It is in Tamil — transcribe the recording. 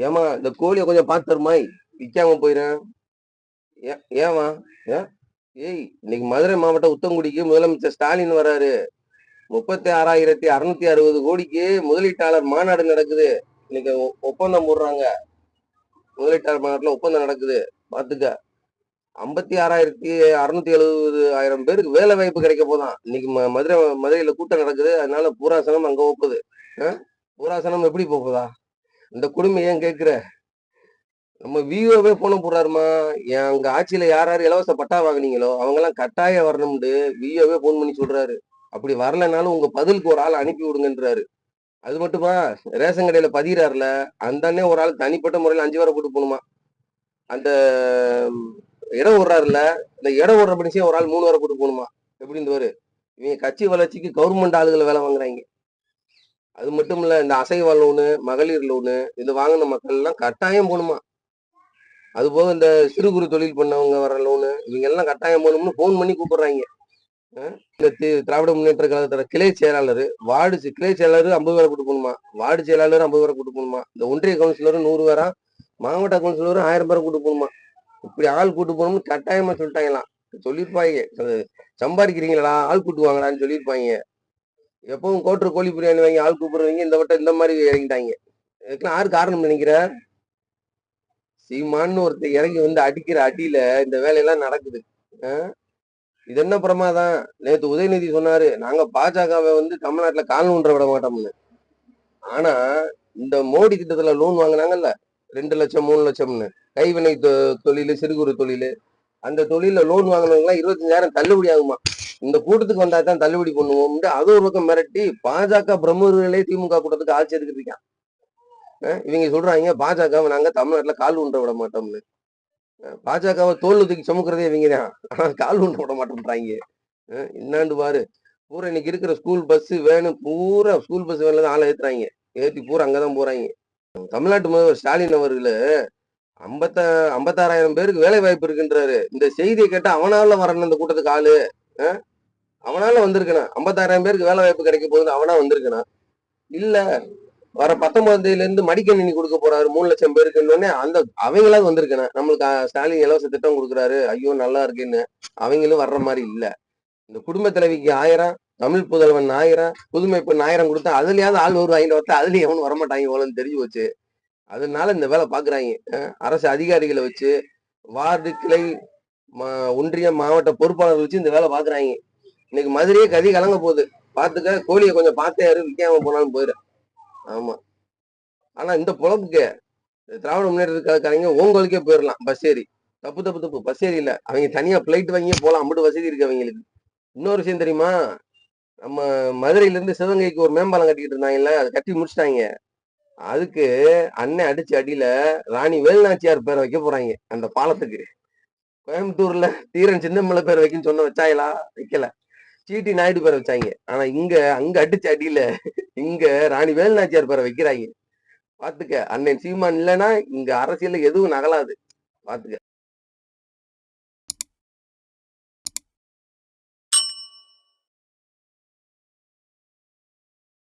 ஏமா இந்த கோழியை கொஞ்சம் பார்த்து தருமாய் விற்காம போயிடும் ஏ- ஏம்மா? ஏன் ஏய் இன்னைக்கு மதுரை மாவட்டம் உத்தங்குடிக்கு முதலமைச்சர் ஸ்டாலின் வராரு. முப்பத்தி ஆறாயிரத்தி அறுநூத்தி அறுபது கோடிக்கு முதலீட்டாளர் மாநாடு நடக்குது. இன்னைக்கு ஒப்பந்தம் போடுறாங்க. முதலீட்டாளர் மாநாட்டில் ஒப்பந்தம் நடக்குது. பாத்துக்க ஐம்பத்தி ஆறாயிரத்தி அறுநூத்தி எழுபது ஆயிரம் பேருக்கு வேலை வாய்ப்பு கிடைக்க போதான். இன்னைக்கு மதுரை மதுரையில கூட்டம் நடக்குது. அதனால பூராசனம் அங்க ஒப்புது ஆ? பூராசனம் எப்படி போகுதா இந்த குடும்பம் ஏன் கேட்குற? நம்ம விஓவே போன போடுறாருமா? எங்க ஆட்சியில யார் யார் இலவச பட்டா வாங்குனீங்களோ அவங்கெல்லாம் கட்டாயம் வரணும்னு விஓவே போன் பண்ணி சொல்றாரு. அப்படி வரலைனாலும் உங்க பதிலுக்கு ஒரு ஆள் அனுப்பி விடுங்கன்றாரு. அது மட்டுமா? ரேஷன் கடையில பதிகிறாருல அந்த அண்ணே ஒரு ஆள் தனிப்பட்ட முறையில் அஞ்சு வாரம் போட்டு போகணுமா? அந்த இடம் விடுறாருல இந்த இடம் விடுற மனுஷன் ஒரு ஆள் மூணு வாரம் போட்டு போகணுமா? எப்படி இருந்தவர் இவங்க கட்சி வளர்ச்சிக்கு கவர்மெண்ட் ஆளுகளை வேலை வாங்குறாங்க. அது மட்டும் இல்ல இந்த அசைவ லோனு மகளிர் லோனு இது வாங்கின மக்கள் எல்லாம் கட்டாயம் போகணுமா? அது போக இந்த சிறு குறு தொழில் பண்ணவங்க வர லோனு இவங்க எல்லாம் கட்டாயம் போகணும்னு ஃபோன் பண்ணி கூப்பிடுறாங்க. இந்த திராவிட முன்னேற்ற கழகத்தோட கிளை செயலாளர் வார்டு கிளை செயலாளர் ஐம்பது பேரை கூட்டு போகணுமா? வார்டு செயலாளர் ஐம்பது பேரை கூட்டு போகணுமா? இந்த ஒன்றிய கவுன்சிலரும் நூறு பேரா? மாவட்ட கவுன்சிலரும் ஆயிரம் பேரை கூட்டு போகணுமா? இப்படி ஆள் கூட்டு போகணும்னு கட்டாயமா சொல்லிட்டாங்களாம். சொல்லியிருப்பாங்க. சம்பாதிக்கிறீங்களா ஆள் கூட்டு வாங்கடான்னு சொல்லியிருப்பாங்க. எப்பவும் கோட்டர் கோழி பிரியாணி வாங்கி ஆள் கூப்பிடுறவங்க இந்த வட்டம் இந்த மாதிரி இறங்கிட்டாங்க. இதுக்கெல்லாம் யாரு காரணம் நினைக்கிற? சீமான்னு ஒருத்தர் இறங்கி வந்து அடிக்கிற அடியில இந்த வேலையெல்லாம் நடக்குது. அஹ் இது என்ன பிரமாதம்? நேத்து உதயநிதி சொன்னாரு நாங்க பாஜகவை வந்து தமிழ்நாட்டுல கால் ஒன்றை விட மாட்டோம்னு. ஆனா இந்த மோடி திட்டத்துல லோன் வாங்கினாங்கல்ல ரெண்டு லட்சம் மூணு லட்சம்னு. கைவினை தொ- தொழிலு சிறு குறு தொழில். அந்த தொழில லோன் வாங்கினவங்க இருபத்தஞ்சாயிரம் தள்ளுபடி ஆகுமா? இந்த கூட்டத்துக்கு வந்தா தான் தள்ளுபடி பண்ணுவோம் அது ஒரு பக்கம் மிரட்டி பாஜக பிரமுகர்களே திமுக கூட்டத்துக்கு ஆட்சி எடுத்துட்டு இருக்கான் இவங்க சொல்றாங்க பாஜகவை நாங்க தமிழ்நாட்டுல கால் ஊன்ற விட மாட்டோம்னு. பாஜகவை தோல் தூக்கி சுமக்கிறதே இவங்க தான் ஆனா கால் ஊன்ற விட மாட்டோம்ன்றாங்க இன்னாண்டு பாரு பூரா இன்னைக்கு இருக்கிற ஸ்கூல் பஸ் வேணும் பூரா ஸ்கூல் பஸ் வேன்ல தான் ஆளை ஏத்துறாங்க. ஏத்தி பூரா அங்கதான் போறாங்க. தமிழ்நாட்டு முதல்வர் ஸ்டாலின் அவர்களு ஐம்பத்த ஐம்பத்தாறாயிரம் பேருக்கு வேலை வாய்ப்பு இருக்குன்றாரு. இந்த செய்தியை கேட்டா அவனால வரணும் இந்த கூட்டத்துக்கு ஆளு. அவனால வந்திருக்கணும் ஐம்பத்தாயிரம் பேருக்கு வேலை வாய்ப்பு கிடைக்க போகுதுன்னு அவனா வந்திருக்கணும் இல்ல. வர பத்தொன்பதாம் தேதியில இருந்து மடிக்கணினி கொடுக்க போறாரு மூணு லட்சம் பேருக்குன்னு அந்த அவங்களாவது வந்திருக்கணும் நம்மளுக்கு ஸ்டாலின் இலவச திட்டம் கொடுக்குறாரு. ஐயோ நல்லா இருக்குன்னு அவங்களும் வர்ற மாதிரி இல்ல. இந்த குடும்ப தலைவிக்கு ஆயிரம் தமிழ் புதல்வன் ஆயிரம் புதுமை பெண் ஆயிரம் கொடுத்தா அதுலயாவது ஆள் வருவாங்க பார்த்தா அதுலயும் எவனும் வரமாட்டாங்க இவ்வளோன்னு தெரிஞ்சு போச்சு. அதனால இந்த வேலை பாக்குறாங்க. அரசு அதிகாரிகளை வச்சு வார்டு கிளை மா- ஒன்றிய மாவட்ட பொறுப்பாளர்கள் வச்சு இந்த வேலை பாக்குறாங்க. இன்னைக்கு மதுரையே கதி கலங்க போகுது. பாத்துக்க கோழியை கொஞ்சம் பார்த்தே யாரு விற்காம போனாலும் போயிரு ஆமா. ஆனா இந்த பொழப்புக்கு திராவிட முன்னேற்ற கழகக்காரங்க உங்களுக்கே போயிடலாம் பஸ் ஏறி. தப்பு தப்பு தப்பு பஸ் ஏறி இல்ல. அவங்க தனியா பிளைட் வாங்கியே போலாம் அம்பிட்டு வசதி இருக்கு அவங்களுக்கு. இன்னொரு விஷயம் தெரியுமா? நம்ம மதுரையில இருந்து சிவகங்கைக்கு ஒரு மேம்பாலம் கட்டிக்கிட்டு இருந்தாங்கல்ல அதை கட்டி முடிச்சிட்டாங்க. அதுக்கு அண்ணன் அடிச்ச அடியில ராணி வேலுநாச்சியார் பேரை வைக்க போறாங்க அந்த பாலத்துக்கு. கோயம்புத்தூர்ல தீரன் சின்னமலை பேர் வைக்கன்னு சொன்ன வச்சாயலா? வைக்கல. சீட்டி நாயுடு பேரை வச்சாங்க. ஆனா இங்க அங்க அடிச்ச அடியில இங்க ராணி வேலுநாச்சியார் பேரை வைக்கிறாங்க. பாத்துக்க அண்ணன் சீமான் இல்லைன்னா இங்க அரசியல்ல எதுவும் நகலாது. பாத்துக்க.